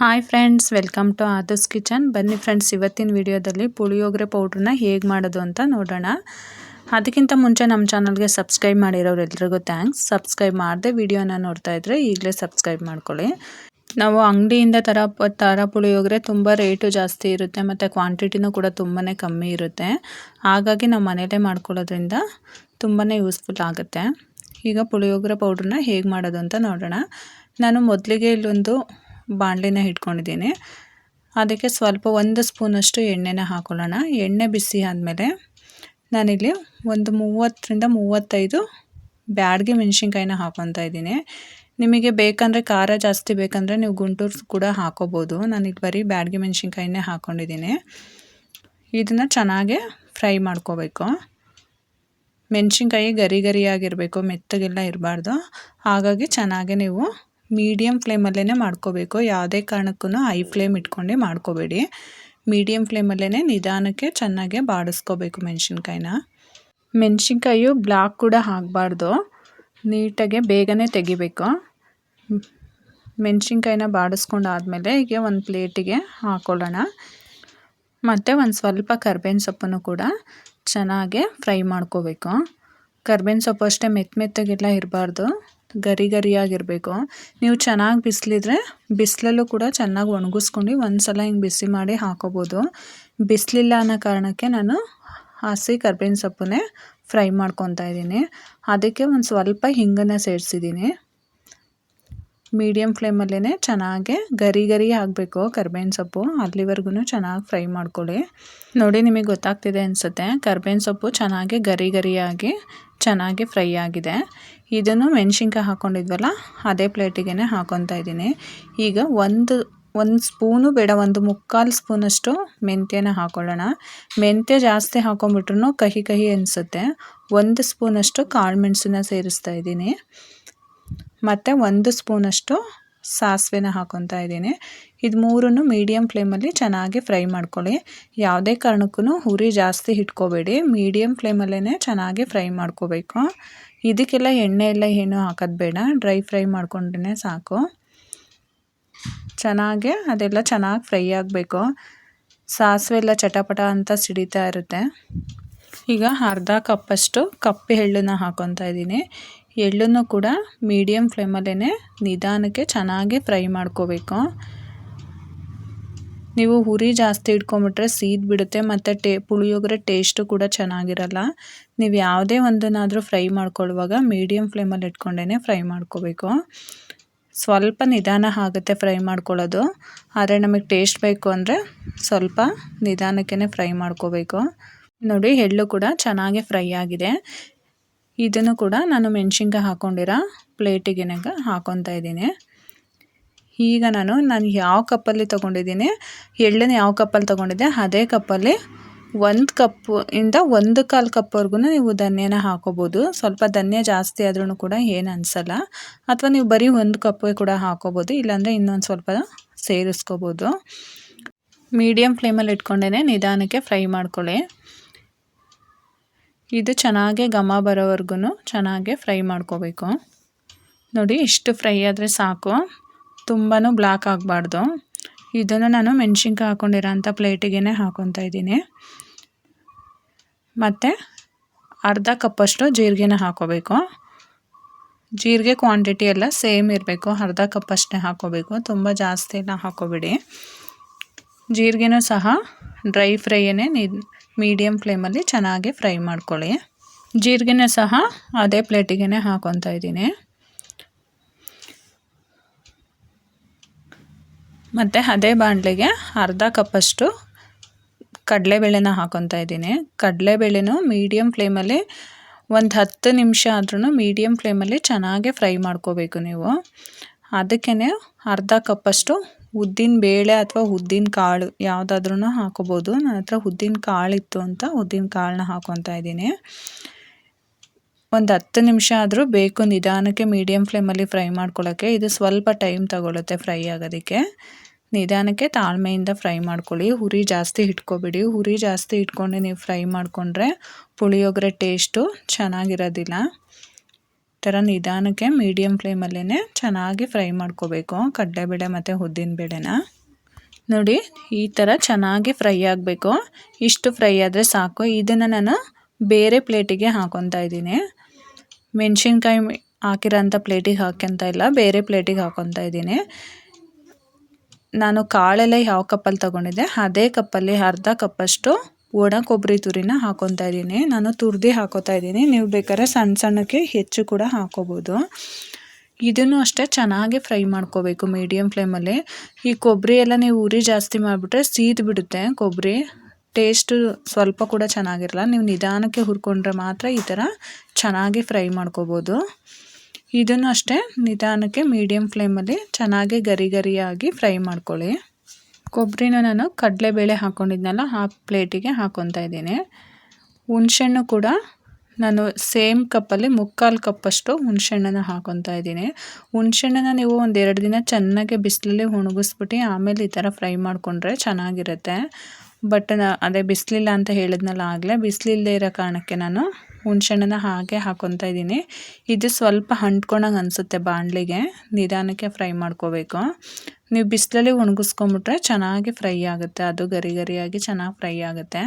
Hi friends, welcome to ಆದರ್ಸ್ kitchen. ಬನ್ನಿ friends, ಇವತ್ತಿನ ವಿಡಿಯೋದಲ್ಲಿ ಪುಳಿಯೋಗರೆ ಪೌಡ್ರನ್ನ ಹೇಗೆ ಮಾಡೋದು ಅಂತ ನೋಡೋಣ. ಅದಕ್ಕಿಂತ ಮುಂಚೆ ನಮ್ಮ ಚಾನಲ್ಗೆ ಸಬ್ಸ್ಕ್ರೈಬ್ ಮಾಡಿರೋರೆಲ್ರಿಗೂ ಥ್ಯಾಂಕ್ಸ್. ಸಬ್ಸ್ಕ್ರೈಬ್ ಮಾಡಿದೆ ವಿಡಿಯೋನ ನೋಡ್ತಾ ಇದ್ರೆ ಈಗಲೇ ಸಬ್ಸ್ಕ್ರೈಬ್ ಮಾಡ್ಕೊಳ್ಳಿ. ನಾವು ಅಂಗಡಿಯಿಂದ ಥರ ಥರ ಪುಳಿಯೋಗರೆ ತುಂಬ ರೇಟು ಜಾಸ್ತಿ ಇರುತ್ತೆ, ಮತ್ತು ಕ್ವಾಂಟಿಟಿನೂ ಕೂಡ ತುಂಬಾ ಕಮ್ಮಿ ಇರುತ್ತೆ. ಹಾಗಾಗಿ ನಾವು ಮನೆಯಲ್ಲೇ ಮಾಡ್ಕೊಳ್ಳೋದ್ರಿಂದ ತುಂಬಾ ಯೂಸ್ಫುಲ್ ಆಗುತ್ತೆ. ಈಗ ಪುಳಿಯೋಗರೆ ಪೌಡ್ರನ್ನ ಹೇಗೆ ಮಾಡೋದು ಅಂತ ನೋಡೋಣ. ನಾನು ಮೊದಲಿಗೆ ಇಲ್ಲೊಂದು ಬಾಣಲೆನ ಇಟ್ಕೊಂಡಿದ್ದೀನಿ ಅದಕ್ಕೆ ಸ್ವಲ್ಪ ಒಂದು ಸ್ಪೂನಷ್ಟು ಎಣ್ಣೆನ ಹಾಕೊಳ್ಳೋಣ. ಎಣ್ಣೆ ಬಿಸಿ ಆದಮೇಲೆ ನಾನಿಲ್ಲಿ ಒಂದು ಮೂವತ್ತರಿಂದ ಮೂವತ್ತೈದು ಬ್ಯಾಡ್ಗೆ ಮೆಣಸಿನ್ಕಾಯಿನ ಹಾಕೊತಾ ಇದ್ದೀನಿ. ನಿಮಗೆ ಬೇಕಂದರೆ ಖಾರ ಜಾಸ್ತಿ ಬೇಕಂದರೆ ನೀವು ಗುಂಟೂರು ಕೂಡ ಹಾಕೋಬೋದು. ನಾನಿಲ್ಲಿ ಬರೀ ಬ್ಯಾಡ್ಗೆ ಮೆಣಸಿನ್ಕಾಯಿನೇ ಹಾಕ್ಕೊಂಡಿದ್ದೀನಿ ಇದನ್ನು ಚೆನ್ನಾಗೆ ಫ್ರೈ ಮಾಡ್ಕೋಬೇಕು. ಮೆಣಸಿನ್ಕಾಯಿ ಗರಿ ಗರಿಯಾಗಿರಬೇಕು, ಮೆತ್ತಗೆಲ್ಲ ಇರಬಾರ್ದು. ಹಾಗಾಗಿ ಚೆನ್ನಾಗೆ ನೀವು ಮೀಡಿಯಮ್ ಫ್ಲೇಮಲ್ಲೇ ಮಾಡ್ಕೋಬೇಕು. ಯಾವುದೇ ಕಾರಣಕ್ಕೂ ಹೈ ಫ್ಲೇಮ್ ಇಟ್ಕೊಂಡು ಮಾಡ್ಕೋಬೇಡಿ. ಮೀಡಿಯಮ್ ಫ್ಲೇಮಲ್ಲೇ ನಿಧಾನಕ್ಕೆ ಚೆನ್ನಾಗೆ ಬಾಡಿಸ್ಕೋಬೇಕು ಮೆಣಸಿನ್ಕಾಯಿನ. ಮೆಣಸಿನ್ಕಾಯು ಬ್ಲಾಕ್ ಕೂಡ ಹಾಕಬಾರ್ದು ನೀಟಾಗೆ ಬೇಗನೆ ತೆಗಿಬೇಕು. ಮೆಣಸಿನ್ಕಾಯಿನ ಬಾಡಿಸ್ಕೊಂಡು ಆದಮೇಲೆ ಈಗ ಒಂದು ಪ್ಲೇಟಿಗೆ ಹಾಕ್ಕೊಳ್ಳೋಣ ಮತ್ತು ಒಂದು ಸ್ವಲ್ಪ ಕರ್ಬೇವಿನ ಸೊಪ್ಪನ್ನು ಕೂಡ ಚೆನ್ನಾಗೆ ಫ್ರೈ ಮಾಡ್ಕೋಬೇಕು. ಕರ್ಬೇವಿನ ಸೊಪ್ಪು ಅಷ್ಟೇ ಮೆತ್ತ ಮೆತ್ತಗೆಲ್ಲ ಇರಬಾರ್ದು. ಗರಿ ಗರಿಯಾಗಿರಬೇಕು ನೀವು ಚೆನ್ನಾಗಿ ಬಿಸಿಲಿದ್ರೆ ಬಿಸಿಲಲ್ಲೂ ಕೂಡ ಚೆನ್ನಾಗಿ ಒಣಗಿಸ್ಕೊಂಡು ಒಂದು ಸಲ ಹಿಂಗೆ ಬಿಸಿ ಮಾಡಿ ಹಾಕೋಬೋದು. ಬಿಸಿಲಿಲ್ಲ ಅನ್ನೋ ಕಾರಣಕ್ಕೆ ನಾನು ಹಸಿ ಕರ್ಬೇವಿನ ಸೊಪ್ಪನ್ನೇ ಫ್ರೈ ಮಾಡ್ಕೊತಾ ಇದ್ದೀನಿ. ಅದಕ್ಕೆ ಒಂದು ಸ್ವಲ್ಪ ಹಿಂಗನ್ನು ಸೇರಿಸಿದ್ದೀನಿ. ಮೀಡಿಯಮ್ ಫ್ಲೇಮಲ್ಲೇ ಚೆನ್ನಾಗಿ ಗರಿ ಗರಿ ಆಗಬೇಕು ಕರ್ಬೇವಿನ ಸೊಪ್ಪು. ಅಲ್ಲಿವರೆಗೂ ಚೆನ್ನಾಗಿ ಫ್ರೈ ಮಾಡ್ಕೊಳ್ಳಿ. ನೋಡಿ ನಿಮಗೆ ಗೊತ್ತಾಗ್ತಿದೆ ಅನಿಸುತ್ತೆ, ಕರ್ಬೇವಿನ ಸೊಪ್ಪು ಚೆನ್ನಾಗಿ ಗರಿ ಗರಿಯಾಗಿ ಚೆನ್ನಾಗಿ ಫ್ರೈ ಆಗಿದೆ. ಇದನ್ನು ಮೆಣಸಿನ್ಕಾಯಿ ಹಾಕ್ಕೊಂಡಿದ್ವಲ್ಲ ಅದೇ ಪ್ಲೇಟಿಗೆ ಹಾಕೊತಾ ಇದ್ದೀನಿ. ಈಗ ಒಂದು ಒಂದು ಸ್ಪೂನು ಬೇಡ, ಒಂದು ಮುಕ್ಕಾಲು ಸ್ಪೂನಷ್ಟು ಮೆಂತ್ಯನ ಹಾಕೊಳ್ಳೋಣ. ಮೆಂತ್ಯ ಜಾಸ್ತಿ ಹಾಕೊಂಡ್ಬಿಟ್ರು ಕಹಿ ಕಹಿ ಅನಿಸುತ್ತೆ. ಒಂದು ಸ್ಪೂನಷ್ಟು ಕಾಳು ಮೆಣಸನ್ನ ಸೇರಿಸ್ತಾ ಇದ್ದೀನಿ. ಮತ್ತು ಒಂದು ಸ್ಪೂನಷ್ಟು ಸಾಸಿವೆನ ಹಾಕೊತಾ ಇದ್ದೀನಿ. ಇದು ಮೂರನ್ನು ಮೀಡಿಯಮ್ ಫ್ಲೇಮಲ್ಲಿ ಚೆನ್ನಾಗಿ ಫ್ರೈ ಮಾಡ್ಕೊಳ್ಳಿ. ಯಾವುದೇ ಕಾರಣಕ್ಕೂ ಹುರಿ ಜಾಸ್ತಿ ಇಟ್ಕೋಬೇಡಿ ಮೀಡಿಯಮ್ ಫ್ಲೇಮಲ್ಲೇ ಚೆನ್ನಾಗಿ ಫ್ರೈ ಮಾಡ್ಕೋಬೇಕು. ಇದಕ್ಕೆಲ್ಲ ಎಣ್ಣೆ ಎಲ್ಲ ಏನೂ ಹಾಕೋದು ಬೇಡ. ಡ್ರೈ ಫ್ರೈ ಮಾಡ್ಕೊಂಡ್ರೆ ಸಾಕು. ಚೆನ್ನಾಗೆ ಅದೆಲ್ಲ ಚೆನ್ನಾಗಿ ಫ್ರೈ ಆಗಬೇಕು. ಸಾಸಿವೆ ಎಲ್ಲ ಚಟಪಟ ಅಂತ ಸಿಡಿತಾ ಇರುತ್ತೆ. ಈಗ ಅರ್ಧ ಕಪ್ಪಷ್ಟು ಕಪ್ಪೆ ಎಳ್ಳನ್ನು ಹಾಕೊತಾ ಇದ್ದೀನಿ. ಎಳ್ಳನ್ನು ಕೂಡ ಮೀಡಿಯಮ್ ಫ್ಲೇಮಲ್ಲೇ ನಿಧಾನಕ್ಕೆ ಚೆನ್ನಾಗಿ ಫ್ರೈ ಮಾಡ್ಕೋಬೇಕು. ನೀವು ಹುರಿ ಜಾಸ್ತಿ ಇಟ್ಕೊಂಬಿಟ್ರೆ ಸೀದ್ ಬಿಡುತ್ತೆ ಮತ್ತು ಟೇ, ಪುಳಿಯೋಗರೆ ಟೇಸ್ಟು ಕೂಡ ಚೆನ್ನಾಗಿರಲ್ಲ. ನೀವು ಯಾವುದೇ ಒಂದನ್ನಾದರೂ ಫ್ರೈ ಮಾಡ್ಕೊಳ್ಳುವಾಗ ಮೀಡಿಯಮ್ ಫ್ಲೇಮಲ್ಲಿ ಇಟ್ಕೊಂಡೇ ಫ್ರೈ ಮಾಡ್ಕೋಬೇಕು. ಸ್ವಲ್ಪ ನಿಧಾನ ಆಗುತ್ತೆ ಫ್ರೈ ಮಾಡ್ಕೊಳ್ಳೋದು. ಆದರೆ ನಮಗೆ ಟೇಸ್ಟ್ ಬೇಕು ಅಂದರೆ ಸ್ವಲ್ಪ ನಿಧಾನಕ್ಕೇ ಫ್ರೈ ಮಾಡ್ಕೋಬೇಕು. ನೋಡಿ ಎಳ್ಳು ಕೂಡ ಚೆನ್ನಾಗಿ ಫ್ರೈ ಆಗಿದೆ. ಇದನ್ನು ಕೂಡ ನಾನು ಮೆಣಸಿನ್ಕಾಯಿ ಹಾಕ್ಕೊಂಡಿರೋ ಪ್ಲೇಟಿಗೆ ಹಾಕೊತಾ ಇದ್ದೀನಿ. ಈಗ ನಾನು ನಾನು ಯಾವ ಕಪ್ಪಲ್ಲಿ ತೊಗೊಂಡಿದ್ದೀನಿ, ಎಳ್ಳನ್ನು ಯಾವ ಕಪ್ಪಲ್ಲಿ ತೊಗೊಂಡಿದ್ದೆ, ಅದೇ ಕಪ್ಪಲ್ಲಿ ಒಂದು ಕಪ್ಪು ಇಂದ ಒಂದು ಕಾಲು ಕಪ್ವರೆಗೂ ನೀವು ಧನ್ಯನ ಹಾಕೋಬೋದು. ಸ್ವಲ್ಪ ಧನ್ಯ ಜಾಸ್ತಿ ಆದ್ರೂ ಕೂಡ ಏನು ಅನಿಸಲ್ಲ. ಅಥವಾ ನೀವು ಬರೀ ಒಂದು ಕಪ್ಪೇ ಕೂಡ ಹಾಕೋಬೋದು, ಇಲ್ಲಾಂದರೆ ಇನ್ನೊಂದು ಸ್ವಲ್ಪ ಸೇರಿಸ್ಕೋಬೋದು. ಮೀಡಿಯಮ್ ಫ್ಲೇಮಲ್ಲಿ ಇಟ್ಕೊಂಡೇ ನಿಧಾನಕ್ಕೆ ಫ್ರೈ ಮಾಡ್ಕೊಳ್ಳಿ. ಇದು ಚೆನ್ನಾಗೆ ಘಮ ಬರೋವರೆಗೂ ಚೆನ್ನಾಗೆ ಫ್ರೈ ಮಾಡ್ಕೋಬೇಕು. ನೋಡಿ, ಇಷ್ಟು ಫ್ರೈ ಆದರೆ ಸಾಕು. ತುಂಬಾ ಬ್ಲ್ಯಾಕ್ ಆಗಬಾರ್ದು. ಇದನ್ನು ನಾನು ಮೆಣಸಿನ್ಕಾಯಿ ಹಾಕ್ಕೊಂಡಿರೋ ಅಂಥ ಪ್ಲೇಟಿಗೆ ಹಾಕೊತಾ ಇದ್ದೀನಿ. ಮತ್ತು ಅರ್ಧ ಕಪ್ಪಷ್ಟು ಜೀರಿಗೆನ ಹಾಕೋಬೇಕು. ಜೀರಿಗೆ ಕ್ವಾಂಟಿಟಿ ಎಲ್ಲ ಸೇಮ್ ಇರಬೇಕು. ಅರ್ಧ ಕಪ್ಪಷ್ಟೇ ಹಾಕೋಬೇಕು. ತುಂಬ ಜಾಸ್ತಿ ಎಲ್ಲ ಹಾಕೋಬೇಡಿ. ಜೀರಿಗೆನೂ ಸಹ ಡ್ರೈ ಫ್ರೈಯೇ ನಿ ಮೀಡಿಯಮ್ ಫ್ಲೇಮಲ್ಲಿ ಚೆನ್ನಾಗಿ ಫ್ರೈ ಮಾಡ್ಕೊಳ್ಳಿ. ಜೀರಿಗೆನ ಸಹ ಅದೇ ಪ್ಲೇಟಿಗೆ ಹಾಕೊತಾ ಇದ್ದೀನಿ. ಮತ್ತು ಅದೇ ಬಾಣಲೆಗೆ ಅರ್ಧ ಕಪ್ಪಷ್ಟು ಕಡಲೆಬೇಳೆನ ಹಾಕೊತಾ ಇದ್ದೀನಿ. ಕಡಲೆಬೇಳೆನೂ ಮೀಡಿಯಮ್ ಫ್ಲೇಮಲ್ಲಿ ಒಂದು ಹತ್ತು ನಿಮಿಷ ಆದ್ರೂ ಮೀಡಿಯಮ್ ಫ್ಲೇಮಲ್ಲಿ ಚೆನ್ನಾಗಿ ಫ್ರೈ ಮಾಡ್ಕೋಬೇಕು ನೀವು. ಅದಕ್ಕೇ ಅರ್ಧ ಕಪ್ಪಷ್ಟು ಉದ್ದಿನ ಬೇಳೆ ಅಥವಾ ಉದ್ದಿನ ಕಾಳು ಯಾವುದಾದ್ರೂ ಹಾಕೋಬೋದು. ನನ್ನ ಹತ್ರ ಉದ್ದಿನ ಕಾಳಿತ್ತು ಅಂತ ಉದ್ದಿನ ಕಾಳನ್ನ ಹಾಕೊತಾ ಇದ್ದೀನಿ. ಒಂದು ಹತ್ತು ನಿಮಿಷ ಆದರೂ ಬೇಕು ನಿಧಾನಕ್ಕೆ ಮೀಡಿಯಮ್ ಫ್ಲೇಮಲ್ಲಿ ಫ್ರೈ ಮಾಡ್ಕೊಳ್ಳೋಕ್ಕೆ ಇದು ಸ್ವಲ್ಪ ಟೈಮ್ ತಗೊಳುತ್ತೆ ಫ್ರೈ ಆಗೋದಕ್ಕೆ. ನಿಧಾನಕ್ಕೆ ತಾಳ್ಮೆಯಿಂದ ಫ್ರೈ ಮಾಡ್ಕೊಳ್ಳಿ. ಹುರಿ ಜಾಸ್ತಿ ಇಟ್ಕೊಬೇಡಿ ಹುರಿ ಜಾಸ್ತಿ ಇಟ್ಕೊಂಡು ನೀವು ಫ್ರೈ ಮಾಡಿಕೊಂಡ್ರೆ ಪುಳಿಯೋಗರೆ ಟೇಸ್ಟು ಚೆನ್ನಾಗಿರೋದಿಲ್ಲ. ಥರ ನಿಧಾನಕ್ಕೆ ಮೀಡಿಯಮ್ ಫ್ಲೇಮಲ್ಲೇ ಚೆನ್ನಾಗಿ ಫ್ರೈ ಮಾಡ್ಕೋಬೇಕು. ಕಡಲೆಬೇಳೆ ಮತ್ತು ಉದ್ದಿನ ಬೇಳೆನ. ನೋಡಿ, ಈ ಥರ ಚೆನ್ನಾಗಿ ಫ್ರೈ ಆಗಬೇಕು. ಇಷ್ಟು ಫ್ರೈ ಆದರೆ ಸಾಕು. ಇದನ್ನು ನಾನು ಬೇರೆ ಪ್ಲೇಟಿಗೆ ಹಾಕೊತಾ ಇದ್ದೀನಿ. ಮೆಣಸಿನ್ಕಾಯಿ ಹಾಕಿರೋಂಥ ಪ್ಲೇಟಿಗೆ ಹಾಕ್ಯಂತ ಇಲ್ಲ. ಬೇರೆ ಪ್ಲೇಟಿಗೆ ಹಾಕೊತಾ ಇದ್ದೀನಿ. ನಾನು ಕಾಳೆಲ್ಲ ಯಾವ ಕಪ್ಪಲ್ಲಿ ತೊಗೊಂಡಿದ್ದೆ? ಅದೇ ಕಪ್ಪಲ್ಲಿ ಅರ್ಧ ಕಪ್ಪಷ್ಟು ಒಣ ಕೊಬ್ಬರಿ ತುರಿನ ಹಾಕೊತಾ ಇದ್ದೀನಿ. ನಾನು ತುರ್ದಿ ಹಾಕೋತಾ ಇದ್ದೀನಿ. ನೀವು ಬೇಕಾದ್ರೆ ಸಣ್ಣ ಸಣ್ಣಕ್ಕೆ ಹೆಚ್ಚು ಕೂಡ ಹಾಕೋಬೋದು. ಇದನ್ನು ಅಷ್ಟೇ ಚೆನ್ನಾಗಿ ಫ್ರೈ ಮಾಡ್ಕೋಬೇಕು ಮೀಡಿಯಮ್ ಫ್ಲೇಮಲ್ಲಿ. ಈ ಕೊಬ್ಬರಿ ಎಲ್ಲ ನೀವು ಉರಿ ಜಾಸ್ತಿ ಮಾಡಿಬಿಟ್ರೆ ಸೀದ್ ಬಿಡುತ್ತೆ ಕೊಬ್ಬರಿ. ಟೇಸ್ಟು ಸ್ವಲ್ಪ ಕೂಡ ಚೆನ್ನಾಗಿರಲ್ಲ. ನೀವು ನಿಧಾನಕ್ಕೆ ಹುರ್ಕೊಂಡ್ರೆ ಮಾತ್ರ ಈ ಥರ ಚೆನ್ನಾಗಿ ಫ್ರೈ ಮಾಡ್ಕೋಬೋದು. ಇದನ್ನು ಅಷ್ಟೇ ನಿಧಾನಕ್ಕೆ ಮೀಡಿಯಮ್ ಫ್ಲೇಮಲ್ಲಿ ಚೆನ್ನಾಗಿ ಗರಿ ಗರಿಯಾಗಿ ಫ್ರೈ ಮಾಡ್ಕೊಳ್ಳಿ. ಕೊಬ್ಬರಿನ ನಾನು ಕಡಲೆಬೇಳೆ ಹಾಕ್ಕೊಂಡಿದ್ನಲ್ಲ ಆ ಪ್ಲೇಟಿಗೆ ಹಾಕ್ಕೊತಾ ಇದ್ದೀನಿ. ಹುಣ್ಸೆಹಣ್ಣು ಕೂಡ ನಾನು ಸೇಮ್ ಕಪ್ಪಲ್ಲಿ, ಮುಕ್ಕಾಲು ಕಪ್ಪಷ್ಟು ಹುಣ್ಸೆಹಣ್ಣನ್ನು ಹಾಕ್ಕೊತಾ ಇದ್ದೀನಿ. ಹುಣ್ಸೆಹಣ್ಣನ್ನು ನೀವು ಒಂದೆರಡು ದಿನ ಚೆನ್ನಾಗಿ ಬಿಸಿಲಲ್ಲಿ ಒಣಗಿಸ್ಬಿಟ್ಟು, ಆಮೇಲೆ ಈ ಥರ ಫ್ರೈ ಮಾಡಿಕೊಂಡ್ರೆ ಚೆನ್ನಾಗಿರುತ್ತೆ. ಬಟ್ ಅದೇ ಬಿಸಿಲಿಲ್ಲ ಅಂತ ಹೇಳಿದ್ನಲ್ಲ ಆಗಲೇ, ಬಿಸಿಲಿಲ್ಲದೆ ಇರೋ ಕಾರಣಕ್ಕೆ ನಾನು ಹುಣ್ಸೆಹಣ್ಣನ್ನ ಹಾಗೆ ಹಾಕ್ಕೊತಾ ಇದ್ದೀನಿ. ಇದು ಸ್ವಲ್ಪ ಅಂಟ್ಕೊಂಡಂಗೆ ಅನಿಸುತ್ತೆ ಬಾಣಲಿಗೆ, ನಿಧಾನಕ್ಕೆ ಫ್ರೈ ಮಾಡ್ಕೋಬೇಕು. ನೀವು ಬಿಸಿಲಲ್ಲಿ ಒಣಗಿಸ್ಕೊಂಬಿಟ್ರೆ ಚೆನ್ನಾಗಿ ಫ್ರೈ ಆಗುತ್ತೆ. ಅದು ಗರಿ ಗರಿಯಾಗಿ ಚೆನ್ನಾಗಿ ಫ್ರೈ ಆಗುತ್ತೆ.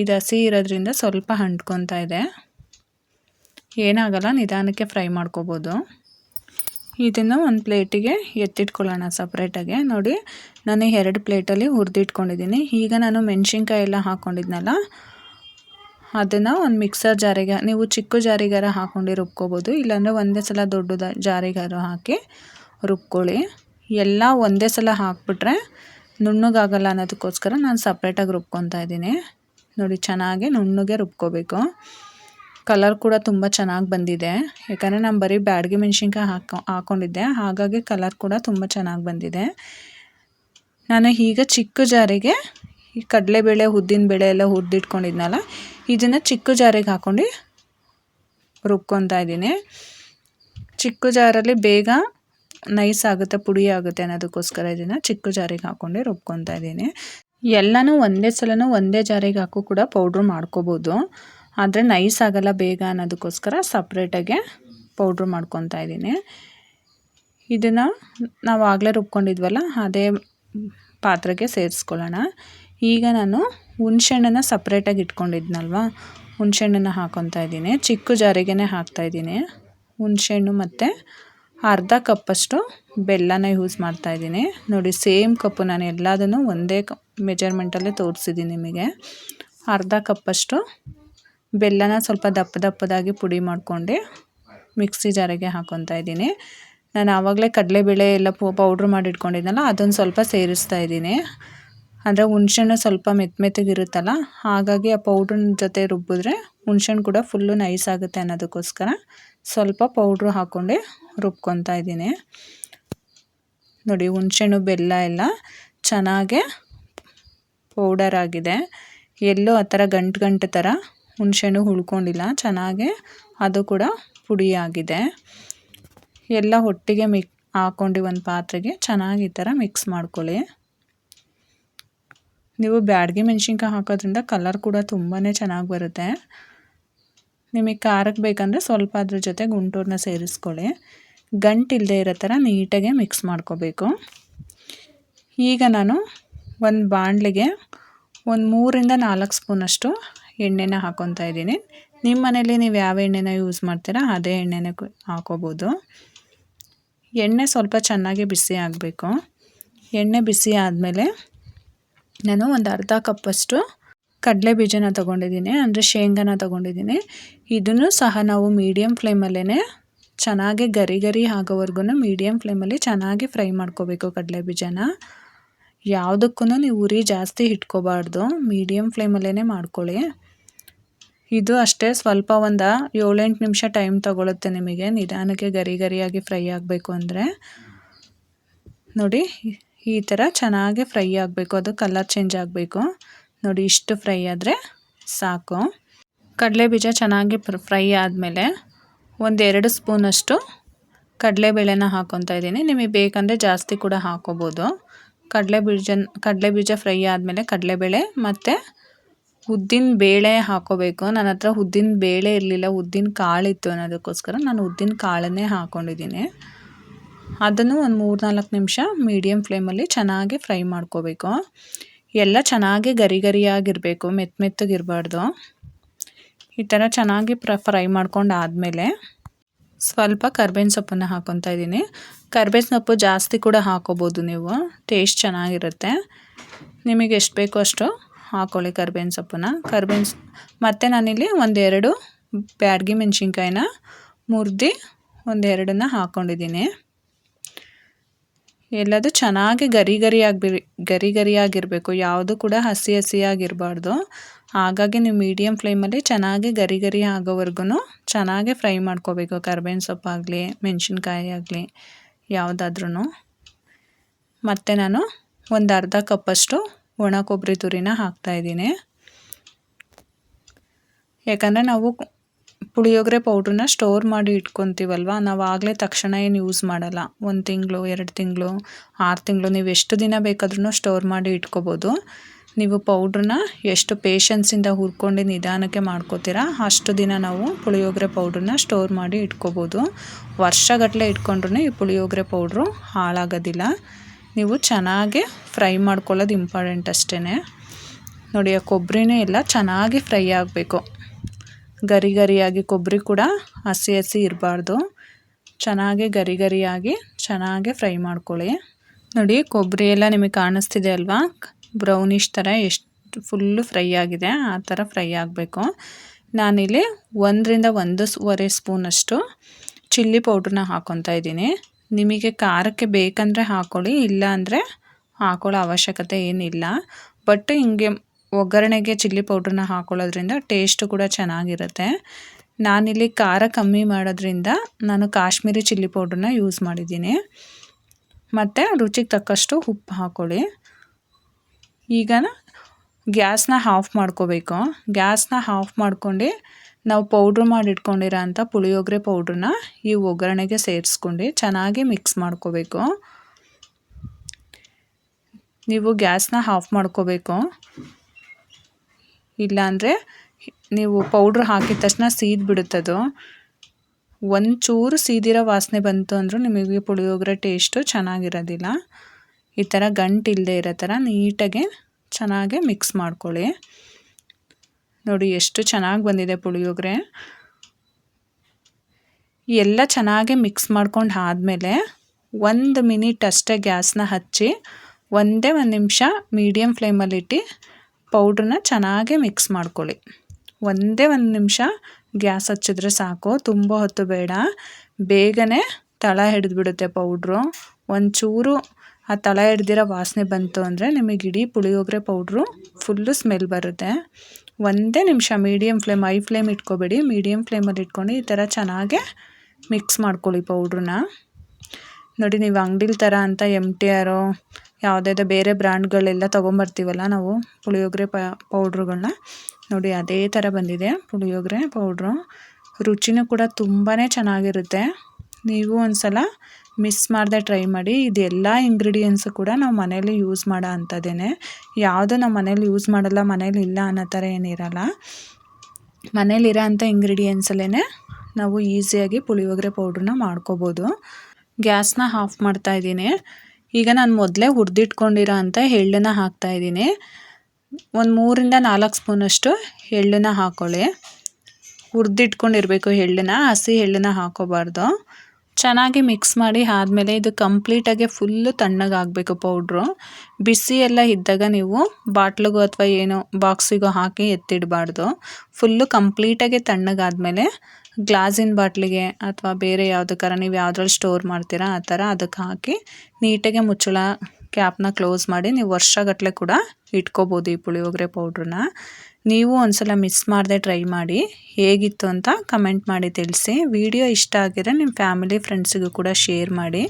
ಇದು ಹಸಿ ಇರೋದ್ರಿಂದ ಸ್ವಲ್ಪ ಅಂಟ್ಕೊತಾ ಇದೆ. ಏನಾಗಲ್ಲ, ನಿಧಾನಕ್ಕೆ ಫ್ರೈ ಮಾಡ್ಕೋಬೋದು. ಇದನ್ನು ಒಂದು ಪ್ಲೇಟಿಗೆ ಎತ್ತಿಟ್ಕೊಳ್ಳೋಣ ಸಪ್ರೇಟಾಗೆ. ನೋಡಿ, ನಾನು ಎರಡು ಪ್ಲೇಟಲ್ಲಿ ಹುರಿದಿಟ್ಕೊಂಡಿದ್ದೀನಿ. ಈಗ ನಾನು ಮೆಣಸಿನ್ಕಾಯಿ ಎಲ್ಲ ಹಾಕ್ಕೊಂಡಿದ್ನಲ್ಲ ಅದನ್ನು ಒಂದು ಮಿಕ್ಸರ್ ಜಾರಿಗೆ, ನೀವು ಚಿಕ್ಕ ಜಾರಿಗಾರ ಹಾಕ್ಕೊಂಡು ರುಬ್ಕೋಬೋದು ಇಲ್ಲಾಂದರೆ ಒಂದೇ ಸಲ ದೊಡ್ಡ ಜಾರಿಗಾರ ಹಾಕಿ ರುಬ್ಕೊಳ್ಳಿ. ಎಲ್ಲ ಒಂದೇ ಸಲ ಹಾಕ್ಬಿಟ್ರೆ ನುಣ್ಣಗಾಗಲ್ಲ ಅನ್ನೋದಕ್ಕೋಸ್ಕರ ನಾನು ಸಪ್ರೇಟಾಗಿ ರುಬ್ಕೊತಾ ಇದ್ದೀನಿ. ನೋಡಿ, ಚೆನ್ನಾಗಿ ನುಣ್ಣಗೆ ರುಬ್ಕೋಬೇಕು. ಕಲರ್ ಕೂಡ ತುಂಬ ಚೆನ್ನಾಗಿ ಬಂದಿದೆ. ಯಾಕಂದರೆ ನಾನು ಬರೀ ಬ್ಯಾಡಗಿ ಮೆಣಸಿನ್ಕಾಯಿ ಹಾಕೊ ಹಾಕ್ಕೊಂಡಿದ್ದೆ ಹಾಗಾಗಿ ಕಲರ್ ಕೂಡ ತುಂಬ ಚೆನ್ನಾಗಿ ಬಂದಿದೆ. ನಾನು ಈಗ ಚಿಕ್ಕ ಜಾರಿಗೆ ಈ ಕಡಲೆಬೇಳೆ ಉದ್ದಿನಬೇಳೆ ಎಲ್ಲ ಹುರಿದಿಟ್ಕೊಂಡಿದ್ನಲ್ಲ, ಇದನ್ನು ಚಿಕ್ಕ ಜಾರಿಗೆ ಹಾಕ್ಕೊಂಡು ರುಬ್ಕೊತಾ ಇದ್ದೀನಿ. ಚಿಕ್ಕ ಜಾರಲ್ಲಿ ಬೇಗ ನೈಸ್ ಆಗುತ್ತೆ, ಪುಡಿ ಆಗುತ್ತೆ ಅನ್ನೋದಕ್ಕೋಸ್ಕರ ಇದನ್ನು ಚಿಕ್ಕ ಜಾರಿಗೆ ಹಾಕ್ಕೊಂಡು ರುಬ್ಕೊತಾ ಇದ್ದೀನಿ. ಎಲ್ಲನೂ ಒಂದೇ ಸಲನೂ ಒಂದೇ ಜಾರಿಗೆ ಹಾಕು ಕೂಡ ಪೌಡ್ರ್ ಮಾಡ್ಕೋಬೋದು. ಆದರೆ ನೈಸ್ ಆಗಲ್ಲ ಬೇಗ ಅನ್ನೋದಕ್ಕೋಸ್ಕರ ಸಪ್ರೇಟಾಗೆ ಪೌಡ್ರ್ ಮಾಡ್ಕೊತಾ ಇದ್ದೀನಿ. ಇದನ್ನು ನಾವು ಆಗಲೇ ರುಬ್ಕೊಂಡಿದ್ವಲ್ಲ, ಅದೇ ಪಾತ್ರೆಗೆ ಸೇರಿಸ್ಕೊಳ್ಳೋಣ. ಈಗ ನಾನು ಹುಣ್ಸೆಹಣ್ಣನ್ನು ಸಪ್ರೇಟಾಗಿ ಇಟ್ಕೊಂಡಿದ್ನಲ್ವ? ಹುಣ್ಸೆಹಣ್ಣನ್ನು ಹಾಕೊತಾ ಇದ್ದೀನಿ. ಚಿಕ್ಕ ಜಾರಿಗೇ ಹಾಕ್ತಾಯಿದ್ದೀನಿ ಹುಣ್ಸೆಹಣ್ಣು ಮತ್ತು ಅರ್ಧ ಕಪ್ಪಷ್ಟು ಬೆಲ್ಲನ ಯೂಸ್ ಮಾಡ್ತಾ ಇದ್ದೀನಿ. ನೋಡಿ ಸೇಮ್ ಕಪ್ಪು ನಾನು ಎಲ್ಲದನ್ನು ಒಂದೇ ಕ ಮೆಜರ್ಮೆಂಟಲ್ಲೇ ತೋರಿಸಿದ್ದೀನಿ ನಿಮಗೆ. ಅರ್ಧ ಕಪ್ಪಷ್ಟು ಬೆಲ್ಲನ ಸ್ವಲ್ಪ ದಪ್ಪ ದಪ್ಪದಾಗಿ ಪುಡಿ ಮಾಡ್ಕೊಂಡು ಮಿಕ್ಸಿ ಜಾರಿಗೆ ಹಾಕೊತಾ ಇದ್ದೀನಿ. ನಾನು ಆವಾಗಲೇ ಕಡಲೆಬೇಳೆ ಎಲ್ಲ ಪೌಡ್ರ್ ಮಾಡಿ ಇಟ್ಕೊಂಡಿದ್ನಲ್ಲ, ಅದನ್ನು ಸ್ವಲ್ಪ ಸೇರಿಸ್ತಾ ಇದ್ದೀನಿ. ಅಂದರೆ ಹುಣ್ಸೆಹಣ್ಣು ಸ್ವಲ್ಪ ಮೆತ್ತ ಮೆತ್ತಗಿರುತ್ತಲ್ಲ ಹಾಗಾಗಿ ಆ ಪೌಡ್ರನ್ನ ಜೊತೆ ರುಬ್ಬಿದ್ರೆ ಹುಣ್ಸೆಹಣ್ಣು ಕೂಡ ಫುಲ್ಲು ನೈಸ್ ಆಗುತ್ತೆ ಅನ್ನೋದಕ್ಕೋಸ್ಕರ. ಸ್ವಲ್ಪ ಪೌಡ್ರು ಹಾಕ್ಕೊಂಡು ರುಬ್ಕೊತಾ ಇದ್ದೀನಿ. ನೋಡಿ, ಹುಣಸೆಹಣ್ಣು, ಬೆಲ್ಲ ಎಲ್ಲ ಚೆನ್ನಾಗೆ ಪೌಡರ್ ಆಗಿದೆ. ಎಲ್ಲೂ ಆ ಥರ ಗಂಟು ಗಂಟು ಥರ ಹುಣಸೆಹಣ್ಣು ಉಳ್ಕೊಂಡಿಲ್ಲ ಚೆನ್ನಾಗೆ ಅದು ಕೂಡ ಪುಡಿಯಾಗಿದೆ ಎಲ್ಲ ಒಟ್ಟಿಗೆ ಮಿಕ್ ಹಾಕ್ಕೊಂಡು ಒಂದು ಪಾತ್ರೆಗೆ ಚೆನ್ನಾಗಿ ಈ ಥರ ಮಿಕ್ಸ್ ಮಾಡ್ಕೊಳ್ಳಿ. ನೀವು ಬ್ಯಾಡಗಿ ಮೆಣಸಿನ್ಕಾಯಿ ಹಾಕೋದ್ರಿಂದ ಕಲರ್ ಕೂಡ ತುಂಬಾ ಚೆನ್ನಾಗಿ ಬರುತ್ತೆ. ನಿಮಗೆ ಖಾರಕ್ಕೆ ಬೇಕಂದರೆ ಸ್ವಲ್ಪ ಅದ್ರ ಜೊತೆ ಗುಂಟೂರನ್ನ ಸೇರಿಸ್ಕೊಳ್ಳಿ. ಗಂಟಿಲ್ಲದೆ ಇರೋ ಥರ ನೀಟಾಗೆ ಮಿಕ್ಸ್ ಮಾಡ್ಕೋಬೇಕು. ಈಗ ನಾನು ಒಂದು ಬಾಣಲಿಗೆ ಒಂದು ಮೂರಿಂದ ನಾಲ್ಕು ಸ್ಪೂನಷ್ಟು ಎಣ್ಣೆನ ಹಾಕ್ಕೊತಾ ಇದ್ದೀನಿ. ನಿಮ್ಮ ಮನೇಲಿ ನೀವು ಯಾವ ಎಣ್ಣೆನ ಯೂಸ್ ಮಾಡ್ತೀರಾ ಅದೇ ಎಣ್ಣೆನ ಹಾಕೋಬೋದು. ಎಣ್ಣೆ ಸ್ವಲ್ಪ ಚೆನ್ನಾಗಿ ಬಿಸಿ ಆಗಬೇಕು. ಎಣ್ಣೆ ಬಿಸಿ ಆದಮೇಲೆ ನಾನು ಒಂದು ಅರ್ಧ ಕಪ್ಪಷ್ಟು ಕಡಲೆ ಬೀಜನ ತೊಗೊಂಡಿದ್ದೀನಿ, ಅಂದರೆ ಶೇಂಗಾನ ತೊಗೊಂಡಿದ್ದೀನಿ. ಇದನ್ನು ಸಹ ನಾವು ಮೀಡಿಯಮ್ ಫ್ಲೇಮಲ್ಲೇ ಚೆನ್ನಾಗಿ ಗರಿ ಗರಿ ಆಗೋವರೆಗೂ ಮೀಡಿಯಮ್ ಫ್ಲೇಮಲ್ಲಿ ಚೆನ್ನಾಗಿ ಫ್ರೈ ಮಾಡ್ಕೋಬೇಕು ಕಡಲೆ ಬೀಜನ. ಯಾವುದಕ್ಕೂ ನೀವು ಉರಿ ಜಾಸ್ತಿ ಇಟ್ಕೋಬಾರ್ದು ಮೀಡಿಯಮ್ ಫ್ಲೇಮಲ್ಲೇ ಮಾಡ್ಕೊಳ್ಳಿ. ಇದು ಅಷ್ಟೇ ಸ್ವಲ್ಪ ಒಂದು ಏಳೆಂಟು ನಿಮಿಷ ಟೈಮ್ ತೊಗೊಳುತ್ತೆ ನಿಮಗೆ, ನಿಧಾನಕ್ಕೆ ಗರಿ ಗರಿಯಾಗಿ ಫ್ರೈ ಆಗಬೇಕು ಅಂದರೆ. ನೋಡಿ, ಈ ಥರ ಚೆನ್ನಾಗಿ ಫ್ರೈ ಆಗಬೇಕು, ಅದು ಕಲರ್ ಚೇಂಜ್ ಆಗಬೇಕು. ನೋಡಿ, ಇಷ್ಟು ಫ್ರೈ ಆದರೆ ಸಾಕು. ಕಡಲೆ ಬೀಜ ಚೆನ್ನಾಗಿ ಫ್ರೈ ಆದಮೇಲೆ ಒಂದೆರಡು ಸ್ಪೂನಷ್ಟು ಕಡಲೆಬೇಳೆನ ಹಾಕೊತಾ ಇದ್ದೀನಿ. ನಿಮಗೆ ಬೇಕಂದರೆ ಜಾಸ್ತಿ ಕೂಡ ಹಾಕೋಬೋದು. ಕಡಲೆ ಬೀಜ ಕಡಲೆ ಬೀಜ ಫ್ರೈ ಆದಮೇಲೆ ಕಡಲೆಬೇಳೆ ಮತ್ತು ಉದ್ದಿನ ಬೇಳೆ ಹಾಕೋಬೇಕು. ನನ್ನ ಹತ್ರ ಉದ್ದಿನ ಬೇಳೆ ಇರಲಿಲ್ಲ, ಉದ್ದಿನ ಕಾಳಿತ್ತು ಅನ್ನೋದಕ್ಕೋಸ್ಕರ ನಾನು ಉದ್ದಿನ ಕಾಳನ್ನೇ ಹಾಕ್ಕೊಂಡಿದ್ದೀನಿ ಅದನ್ನು ಒಂದು ಮೂರು ನಾಲ್ಕು ನಿಮಿಷ ಮೀಡಿಯಮ್ ಫ್ಲೇಮಲ್ಲಿ ಚೆನ್ನಾಗಿ ಫ್ರೈ ಮಾಡ್ಕೋಬೇಕು. ಎಲ್ಲ ಚೆನ್ನಾಗಿ ಗರಿ ಗರಿಯಾಗಿರಬೇಕು ಮೆತ್ತ ಮೆತ್ತಗಿರಬಾರ್ದು. ಈ ಥರ ಚೆನ್ನಾಗಿ ಪ್ರ, ಫ್ರೈ ಮಾಡ್ಕೊಂಡು ಆದಮೇಲೆ ಸ್ವಲ್ಪ ಕರ್ಬೇವಿನ ಸೊಪ್ಪನ್ನು ಹಾಕೊತಾ ಇದ್ದೀನಿ. ಕರ್ಬೇವಿನ ಸೊಪ್ಪು ಜಾಸ್ತಿ ಕೂಡ ಹಾಕೋಬೋದು ನೀವು, ಟೇಸ್ಟ್ ಚೆನ್ನಾಗಿರುತ್ತೆ. ನಿಮಗೆ ಎಷ್ಟು ಬೇಕೋ ಅಷ್ಟು ಹಾಕೊಳ್ಳಿ ಕರ್ಬೇವಿನ ಸೊಪ್ಪನ್ನ. ಕರ್ಬೇವಿನ ಮತ್ತು ನಾನಿಲ್ಲಿ ಒಂದೆರಡು ಬ್ಯಾಡ್ಗಿ ಮೆಣಸಿನ್ಕಾಯಿನ ಮುರಿದು ಒಂದೆರಡನ್ನ ಹಾಕ್ಕೊಂಡಿದ್ದೀನಿ ಎಲ್ಲದು ಚೆನ್ನಾಗಿ ಗರಿ ಗರಿಯಾಗಿ ಗರಿ ಗರಿಯಾಗಿರಬೇಕು ಯಾವುದು ಕೂಡ ಹಸಿ ಹಸಿಯಾಗಿರಬಾರ್ದು ಹಾಗಾಗಿ ನೀವು ಮೀಡಿಯಮ್ ಫ್ಲೇಮಲ್ಲಿ ಚೆನ್ನಾಗಿ ಗರಿ ಗರಿ ಆಗೋವರೆಗೂ ಚೆನ್ನಾಗಿ ಫ್ರೈ ಮಾಡ್ಕೋಬೇಕು. ಕರ್ಬೇವಿನ ಸೊಪ್ಪಾಗಲಿ ಮೆಣಸಿನ್ಕಾಯಿ ಆಗಲಿ ಯಾವುದಾದ್ರೂ ಮತ್ತು ನಾನು ಒಂದು ಅರ್ಧ ಕಪ್ಪಷ್ಟು ಒಣ ಕೊಬ್ಬರಿ ತುರಿನ ಹಾಕ್ತಾಯಿದ್ದೀನಿ ಯಾಕಂದರೆ ನಾವು ಪುಳಿಯೋಗರೆ ಪೌಡ್ರನ್ನ ಸ್ಟೋರ್ ಮಾಡಿ ಇಟ್ಕೊತೀವಲ್ವ? ನಾವು ಆಗಲೇ ತಕ್ಷಣ ಏನು ಯೂಸ್ ಮಾಡಲ್ಲ. ಒಂದು ತಿಂಗಳು, ಎರಡು ತಿಂಗಳು, ಆರು ತಿಂಗಳು, ನೀವು ಎಷ್ಟು ದಿನ ಬೇಕಾದ್ರೂ ಸ್ಟೋರ್ ಮಾಡಿ ಇಟ್ಕೋಬೋದು. ನೀವು ಪೌಡ್ರನ್ನ ಎಷ್ಟು ಪೇಷನ್ಸಿಂದ ಹುರ್ಕೊಂಡು ನಿಧಾನಕ್ಕೆ ಮಾಡ್ಕೋತೀರಾ, ಅಷ್ಟು ದಿನ ನಾವು ಪುಳಿಯೋಗರೆ ಪೌಡ್ರನ್ನ ಸ್ಟೋರ್ ಮಾಡಿ ಇಟ್ಕೋಬೋದು. ವರ್ಷಗಟ್ಟಲೆ ಇಟ್ಕೊಂಡ್ರೂ ಈ ಪುಳಿಯೋಗರೆ ಪೌಡ್ರು ಹಾಳಾಗೋದಿಲ್ಲ. ನೀವು ಚೆನ್ನಾಗಿ ಫ್ರೈ ಮಾಡ್ಕೊಳ್ಳೋದು ಇಂಪಾರ್ಟೆಂಟ್ ಅಷ್ಟೇ ನೋಡಿ, ಆ ಕೊಬ್ಬರಿನೇ ಎಲ್ಲ ಚೆನ್ನಾಗಿ ಫ್ರೈ ಆಗಬೇಕು. ಗರಿ ಗರಿಯಾಗಿ ಕೊಬ್ಬರಿ ಕೂಡ ಹಸಿ ಹಸಿ ಇರಬಾರ್ದು. ಚೆನ್ನಾಗಿ ಗರಿ ಗರಿಯಾಗಿ ಚೆನ್ನಾಗಿ ಫ್ರೈ ಮಾಡ್ಕೊಳ್ಳಿ. ನೋಡಿ, ಕೊಬ್ಬರಿ ಎಲ್ಲ ನಿಮಗೆ ಕಾಣಿಸ್ತಿದೆ ಅಲ್ವಾ? ಬ್ರೌನಿಷ್ ಥರ ಎಷ್ಟು ಫುಲ್ಲು ಫ್ರೈ ಆಗಿದೆ, ಆ ಥರ ಫ್ರೈ ಆಗಬೇಕು. ನಾನಿಲ್ಲಿ ಒಂದರಿಂದ ಒಂದೂವರೆ ಸ್ಪೂನಷ್ಟು ಚಿಲ್ಲಿ ಪೌಡ್ರನ್ನ ಹಾಕ್ಕೊತಾ ಇದ್ದೀನಿ. ನಿಮಗೆ ಖಾರಕ್ಕೆ ಬೇಕಂದರೆ ಹಾಕ್ಕೊಳ್ಳಿ ಇಲ್ಲ ಅಂದರೆ ಹಾಕೊಳ್ಳೋ ಅವಶ್ಯಕತೆ ಏನಿಲ್ಲ. ಬಟ್ ಹಿಂಗೆ ಒಗ್ಗರಣೆಗೆ ಚಿಲ್ಲಿ ಪೌಡ್ರನ್ನ ಹಾಕೊಳ್ಳೋದ್ರಿಂದ ಟೇಸ್ಟು ಕೂಡ ಚೆನ್ನಾಗಿರುತ್ತೆ. ನಾನಿಲ್ಲಿ ಖಾರ ಕಮ್ಮಿ ಮಾಡೋದ್ರಿಂದ ನಾನು ಕಾಶ್ಮೀರಿ ಚಿಲ್ಲಿ ಪೌಡ್ರನ್ನ ಯೂಸ್ ಮಾಡಿದ್ದೀನಿ. ಮತ್ತು ರುಚಿಗೆ ತಕ್ಕಷ್ಟು ಉಪ್ಪು ಹಾಕ್ಕೊಳ್ಳಿ ಈಗ ಗ್ಯಾಸ್ನ ಆಫ್ ಮಾಡ್ಕೋಬೇಕು. ಗ್ಯಾಸ್ನ ಆಫ್ ಮಾಡ್ಕೊಂಡು ನಾವು ಪೌಡ್ರ್ ಮಾಡಿಟ್ಕೊಂಡಿರೋ ಅಂಥ ಪುಳಿಯೋಗರೆ ಪೌಡ್ರನ್ನ ಈ ಒಗ್ಗರಣೆಗೆ ಸೇರಿಸ್ಕೊಂಡು ಚೆನ್ನಾಗಿ ಮಿಕ್ಸ್ ಮಾಡ್ಕೋಬೇಕು. ನೀವು ಗ್ಯಾಸ್ನ ಆಫ್ ಮಾಡ್ಕೋಬೇಕು. ಇಲ್ಲಾಂದರೆ ನೀವು ಪೌಡ್ರ್ ಹಾಕಿದ ತಕ್ಷಣ ಸೀದ್ ಬಿಡುತ್ತದು. ಒಂಚೂರು ಸೀದಿರೋ ವಾಸನೆ ಬಂತು ಅಂದರೂ ನಿಮಗೆ ಪುಳಿಯೋಗರೆ ಟೇಸ್ಟು ಚೆನ್ನಾಗಿರೋದಿಲ್ಲ. ಈ ಥರ ಗಂಟಿಲ್ಲದೆ ಇರೋ ಥರ ನೀಟಾಗಿ ಚೆನ್ನಾಗಿ ಮಿಕ್ಸ್ ಮಾಡ್ಕೊಳ್ಳಿ. ನೋಡಿ ಎಷ್ಟು ಚೆನ್ನಾಗಿ ಬಂದಿದೆ ಪುಳಿಯೋಗರೆ. ಎಲ್ಲ ಚೆನ್ನಾಗಿ ಮಿಕ್ಸ್ ಮಾಡ್ಕೊಂಡು ಆದಮೇಲೆ ಒಂದು ಮಿನಿಟ್ ಅಷ್ಟೇ ಗ್ಯಾಸ್ನ ಹಚ್ಚಿ ಒಂದೇ ಒಂದು ನಿಮಿಷ ಮೀಡಿಯಮ್ ಫ್ಲೇಮಲ್ಲಿಟ್ಟು ಪೌಡ್ರನ್ನ ಚೆನ್ನಾಗಿ ಮಿಕ್ಸ್ ಮಾಡ್ಕೊಳ್ಳಿ. ಒಂದೇ ಒಂದು ನಿಮಿಷ ಗ್ಯಾಸ್ ಹಚ್ಚಿದ್ರೆ ಸಾಕು. ತುಂಬ ಹೊತ್ತು ಬೇಡ. ಬೇಗನೆ ತಳ ಹಿಡಿದ್ಬಿಡುತ್ತೆ ಪೌಡ್ರು. ಒಂಚೂರು ಆ ತಳ ಹಿಡ್ದಿರೋ ವಾಸನೆ ಬಂತು ಅಂದರೆ ನಿಮಗೆ ಇಡೀ ಪುಳಿಯೋಗರೆ ಪೌಡ್ರು ಫುಲ್ಲು ಸ್ಮೆಲ್ ಬರುತ್ತೆ. ಒಂದೇ ನಿಮಿಷ ಮೀಡಿಯಮ್ ಫ್ಲೇಮ್ ಐ ಫ್ಲೇಮ್ ಇಟ್ಕೊಬೇಡಿ. ಮೀಡಿಯಮ್ ಫ್ಲೇಮಲ್ಲಿ ಇಟ್ಕೊಂಡು ಈ ಥರ ಚೆನ್ನಾಗೆ ಮಿಕ್ಸ್ ಮಾಡ್ಕೊಳ್ಳಿ ಪೌಡ್ರನ್ನ. ನೋಡಿ, ನೀವು ಅಂಗಡಿಲಿ ಥರ ಅಂತ ಎಂ ಟಿ ಆರೋ ಯಾವುದಾದ್ರು ಬೇರೆ ಬ್ರ್ಯಾಂಡ್ಗಳೆಲ್ಲ ತೊಗೊಂಬರ್ತೀವಲ್ಲ ನಾವು ಪುಳಿಯೋಗರೆ ಪೌಡ್ರುಗಳನ್ನ ನೋಡಿ, ಅದೇ ಥರ ಬಂದಿದೆ ಪುಳಿಯೋಗರೆ ಪೌಡ್ರು. ರುಚಿನೂ ಕೂಡ ತುಂಬಾ ಚೆನ್ನಾಗಿರುತ್ತೆ. ನೀವು ಒಂದು ಸಲ ಮಿಸ್ ಮಾಡದೆ ಟ್ರೈ ಮಾಡಿ. ಇದೆಲ್ಲ ಇಂಗ್ರೀಡಿಯೆಂಟ್ಸು ಕೂಡ ನಾವು ಮನೇಲಿ ಯೂಸ್ ಮಾಡೋ ಅಂಥದ್ದೇನೆ. ಯಾವುದು ನಾವು ಮನೇಲಿ ಯೂಸ್ ಮಾಡಲ್ಲ ಮನೇಲಿ ಇಲ್ಲ ಅನ್ನೋ ಥರ ಏನಿರಲ್ಲ. ಮನೇಲಿರೋ ಅಂಥ ಇಂಗ್ರೀಡಿಯೆಂಟ್ಸಲ್ಲೇ ನಾವು ಈಸಿಯಾಗಿ ಪುಳಿಯೋಗರೆ ಪೌಡ್ರನ್ನ ಮಾಡ್ಕೋಬೋದು. ಗ್ಯಾಸ್ನ ಆಫ್ ಮಾಡ್ತಾಯಿದ್ದೀನಿ ಈಗ ನಾನು ಮೊದಲೇ ಹುರಿದಿಟ್ಕೊಂಡಿರೋ ಅಂಥ ಎಳ್ಳನ್ನು ಹಾಕ್ತಾಯಿದ್ದೀನಿ ಒಂದು ಮೂರಿಂದ ನಾಲ್ಕು ಸ್ಪೂನಷ್ಟು ಎಳ್ಳನ್ನು ಹಾಕ್ಕೊಳ್ಳಿ ಹುರಿದಿಟ್ಕೊಂಡಿರಬೇಕು ಎಳ್ಳನ್ನ ಹಸಿ ಎಳ್ಳನ್ನ ಹಾಕೋಬಾರ್ದು. ಚೆನ್ನಾಗಿ ಮಿಕ್ಸ್ ಮಾಡಿ ಆದಮೇಲೆ ಇದು ಕಂಪ್ಲೀಟಾಗಿ ಫುಲ್ಲು ತಣ್ಣಗಾಗಬೇಕು ಪೌಡ್ರು ಬಿಸಿ ಎಲ್ಲ ಇದ್ದಾಗ ನೀವು ಬಾಟ್ಲಿಗೋ ಅಥವಾ ಏನೋ ಬಾಕ್ಸಿಗೋ ಹಾಕಿ ಎತ್ತಿಡಬಾರ್ದು. ಫುಲ್ಲು ಕಂಪ್ಲೀಟಾಗಿ ತಣ್ಣಗಾದಮೇಲೆ ಗ್ಲಾಸಿನ ಬಾಟ್ಲಿಗೆ ಅಥವಾ ಬೇರೆ ಯಾವುದಕ್ಕಾರ ನೀವು ಯಾವುದ್ರಲ್ಲಿ ಸ್ಟೋರ್ ಮಾಡ್ತೀರಾ ಆ ಥರ ಅದಕ್ಕೆ ಹಾಕಿ ನೀಟಾಗೆ ಮುಚ್ಚಳ ಕ್ಯಾಪ್ನ ಕ್ಲೋಸ್ ಮಾಡಿ ನೀವು ವರ್ಷಗಟ್ಟಲೆ ಕೂಡ ಇಟ್ಕೋಬೋದು ಈ ಪುಳಿಯೋಗರೆ ಪೌಡ್ರನ್ನ. ನೀವು ಒಂದ್ಸಲ ಮಿಸ್ ಮಾಡದೆ ಟ್ರೈ ಮಾಡಿ, ಹೇಗಿತ್ತು ಅಂತ ಕಮೆಂಟ್ ಮಾಡಿ ತಿಳಿಸಿ. ವಿಡಿಯೋ ಇಷ್ಟ ಆಗಿದ್ರೆ ನಿಮ್ಮ ಫ್ಯಾಮಿಲಿ, ಫ್ರೆಂಡ್ಸಿಗೂ ಕೂಡ ಶೇರ್ ಮಾಡಿ.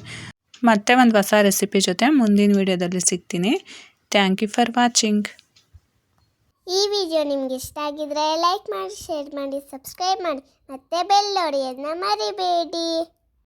ಮತ್ತೆ ಒಂದು ಹೊಸ ರೆಸಿಪಿ ಜೊತೆ ಮುಂದಿನ ವಿಡಿಯೋದಲ್ಲಿ ಸಿಗ್ತೀನಿ. Thank you for watching. ಈ ವಿಡಿಯೋ ನಿಮ್ಗೆ ಇಷ್ಟ ಆಗಿದ್ರೆ ಲೈಕ್ ಮಾಡಿ, ಶೇರ್ ಮಾಡಿ, ಸಬ್ಸ್ಕ್ರೈಬ್ ಮಾಡಿ. ಮತ್ತೆ ಬೆಲ್ ಹೊಡೆಯೋದನ್ನ ಮರಿಬೇಡಿ.